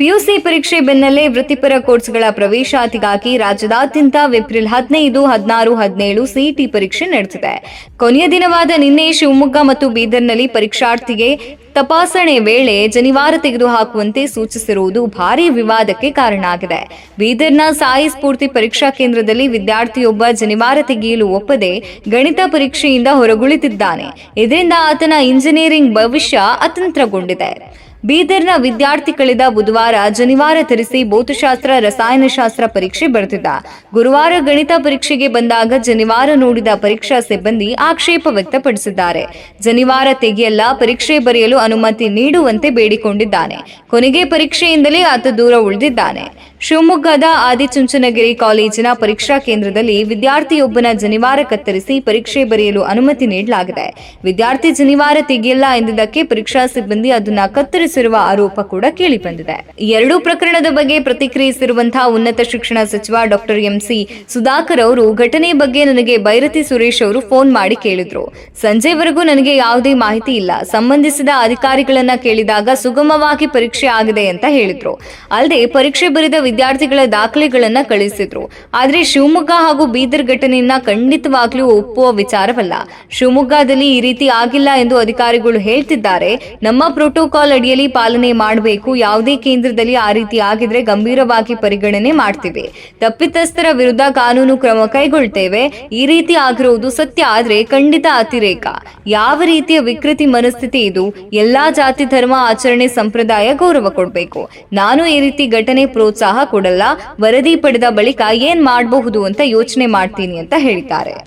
PUC ಪರೀಕ್ಷೆ ಬೆನ್ನಲ್ಲೇ ವೃತ್ತಿಪರ ಕೋರ್ಸ್ಗಳ ಪ್ರವೇಶಾತಿಗಾಗಿ ರಾಜ್ಯದಾದ್ಯಂತ ಏಪ್ರಿಲ್ ಹದಿನೈದು, ಹದಿನಾರು, ಹದಿನೇಳು ಸಿಇಟಿ ಪರೀಕ್ಷೆ ನಡೆಸಿದೆ. ಕೊನೆಯ ದಿನವಾದ ನಿನ್ನೆ ಶಿವಮೊಗ್ಗ ಮತ್ತು ಬೀದರ್ನಲ್ಲಿ ಪರೀಕ್ಷಾರ್ಥಿಗೆ ತಪಾಸಣೆ ವೇಳೆ ಜನಿವಾರ ತೆಗೆದುಹಾಕುವಂತೆ ಸೂಚಿಸಿರುವುದು ಭಾರೀ ವಿವಾದಕ್ಕೆ ಕಾರಣ ಆಗಿದೆ. ಬೀದರ್ನ ಸಾಯಿ ಸ್ಫೂರ್ತಿ ಪರೀಕ್ಷಾ ಕೇಂದ್ರದಲ್ಲಿ ವಿದ್ಯಾರ್ಥಿಯೊಬ್ಬ ಜನಿವಾರ ತೆಗೆಯಲು ಒಪ್ಪದೆ ಗಣಿತ ಪರೀಕ್ಷೆಯಿಂದ ಹೊರಗುಳಿದಿದ್ದಾನೆ. ಇದರಿಂದ ಆತನ ಇಂಜಿನಿಯರಿಂಗ್ ಭವಿಷ್ಯ ಅತಂತ್ರಗೊಂಡಿದೆ. ಬೀದರ್ನ ವಿದ್ಯಾರ್ಥಿ ಕಳೆದ ಬುಧವಾರ ಜನಿವಾರ ತರಿಸಿ ಭೌತಶಾಸ್ತ್ರ, ರಸಾಯನಶಾಸ್ತ್ರ ಪರೀಕ್ಷೆ ಬರೆದಿದ್ದ. ಗುರುವಾರ ಗಣಿತ ಪರೀಕ್ಷೆಗೆ ಬಂದಾಗ ಜನಿವಾರ ನೋಡಿದ ಪರೀಕ್ಷಾ ಸಿಬ್ಬಂದಿ ಆಕ್ಷೇಪ ವ್ಯಕ್ತಪಡಿಸಿದ್ದಾರೆ. ಜನಿವಾರ ತೆಗೆಯಲ್ಲ, ಪರೀಕ್ಷೆ ಬರೆಯಲು ಅನುಮತಿ ನೀಡುವಂತೆ ಬೇಡಿಕೊಂಡಿದ್ದಾನೆ. ಕೊನೆಗೆ ಪರೀಕ್ಷೆಯಿಂದಲೇ ಆತ ದೂರ ಉಳಿದಿದ್ದಾನೆ. ಶಿವಮೊಗ್ಗದ ಆದಿಚುಂಚನಗಿರಿ ಕಾಲೇಜಿನ ಪರೀಕ್ಷಾ ಕೇಂದ್ರದಲ್ಲಿ ವಿದ್ಯಾರ್ಥಿಯೊಬ್ಬನ ಜನಿವಾರ ಕತ್ತರಿಸಿ ಪರೀಕ್ಷೆ ಬರೆಯಲು ಅನುಮತಿ ನೀಡಲಾಗಿದೆ. ವಿದ್ಯಾರ್ಥಿ ಜನಿವಾರ ತೆಗೆಯಲ್ಲ ಎಂದಿದ್ದಕ್ಕೆ ಪರೀಕ್ಷಾ ಸಿಬ್ಬಂದಿ ಅದನ್ನ ಕತ್ತರಿಸಿರುವ ಆರೋಪ ಕೂಡ ಕೇಳಿಬಂದಿದೆ. ಎರಡೂ ಪ್ರಕರಣದ ಬಗ್ಗೆ ಪ್ರತಿಕ್ರಿಯಿಸಿರುವಂತಹ ಉನ್ನತ ಶಿಕ್ಷಣ ಸಚಿವ ಡಾಕ್ಟರ್ ಎಂಸಿ ಸುಧಾಕರ್ ಅವರು ಘಟನೆ ಬಗ್ಗೆ ನನಗೆ ಬೈರತಿ ಸುರೇಶ್ ಅವರು ಫೋನ್ ಮಾಡಿ ಕೇಳಿದ್ರು. ಸಂಜೆವರೆಗೂ ನನಗೆ ಯಾವುದೇ ಮಾಹಿತಿ ಇಲ್ಲ. ಸಂಬಂಧಿಸಿದ ಅಧಿಕಾರಿಗಳನ್ನ ಕೇಳಿದಾಗ ಸುಗಮವಾಗಿ ಪರೀಕ್ಷೆ ಆಗಿದೆ ಅಂತ ಹೇಳಿದ್ರು. ಅಲ್ಲದೆ ಪರೀಕ್ಷೆ ಬರೆದ ವಿದ್ಯಾರ್ಥಿಗಳ ದಾಖಲೆಗಳನ್ನ ಕಳಿಸಿದ್ರು. ಆದ್ರೆ ಶಿವಮೊಗ್ಗ ಹಾಗೂ ಬೀದರ್ ಘಟನೆಯನ್ನ ಖಂಡಿತವಾಗ್ಲೂ ಒಪ್ಪುವ ವಿಚಾರವಲ್ಲ. ಶಿವಮೊಗ್ಗದಲ್ಲಿ ಈ ರೀತಿ ಆಗಿಲ್ಲ ಎಂದು ಅಧಿಕಾರಿಗಳು ಹೇಳ್ತಿದ್ದಾರೆ. ನಮ್ಮ ಪ್ರೋಟೋಕಾಲ್ ಅಡಿಯಲ್ಲಿ ಪಾಲನೆ ಮಾಡಬೇಕು. ಯಾವುದೇ ಕೇಂದ್ರದಲ್ಲಿ ಆ ರೀತಿ ಆಗಿದ್ರೆ ಗಂಭೀರವಾಗಿ ಪರಿಗಣನೆ ಮಾಡ್ತೀವಿ. ತಪ್ಪಿತಸ್ಥರ ವಿರುದ್ಧ ಕಾನೂನು ಕ್ರಮ ಕೈಗೊಳ್ತೇವೆ. ಈ ರೀತಿ ಆಗಿರುವುದು ಸತ್ಯ, ಆದ್ರೆ ಖಂಡಿತ ಅತಿರೇಕ. ಯಾವ ರೀತಿಯ ವಿಕೃತಿ ಮನಸ್ಥಿತಿ ಇದು? ಎಲ್ಲಾ ಜಾತಿ, ಧರ್ಮ, ಆಚರಣೆ, ಸಂಪ್ರದಾಯ ಗೌರವ ಕೊಡಬೇಕು. ನಾನು ಈ ರೀತಿ ಘಟನೆ ಪ್ರೋತ್ಸಾಹ ಕೊಡಲ್ಲ. ವರದಿ ಪಡೆದ ಬಳಿಕ ಏನ್ ಮಾಡಬಹುದು ಅಂತ ಯೋಚನೆ ಮಾಡ್ತೀನಿ ಅಂತ ಹೇಳಿದ್ದಾರೆ.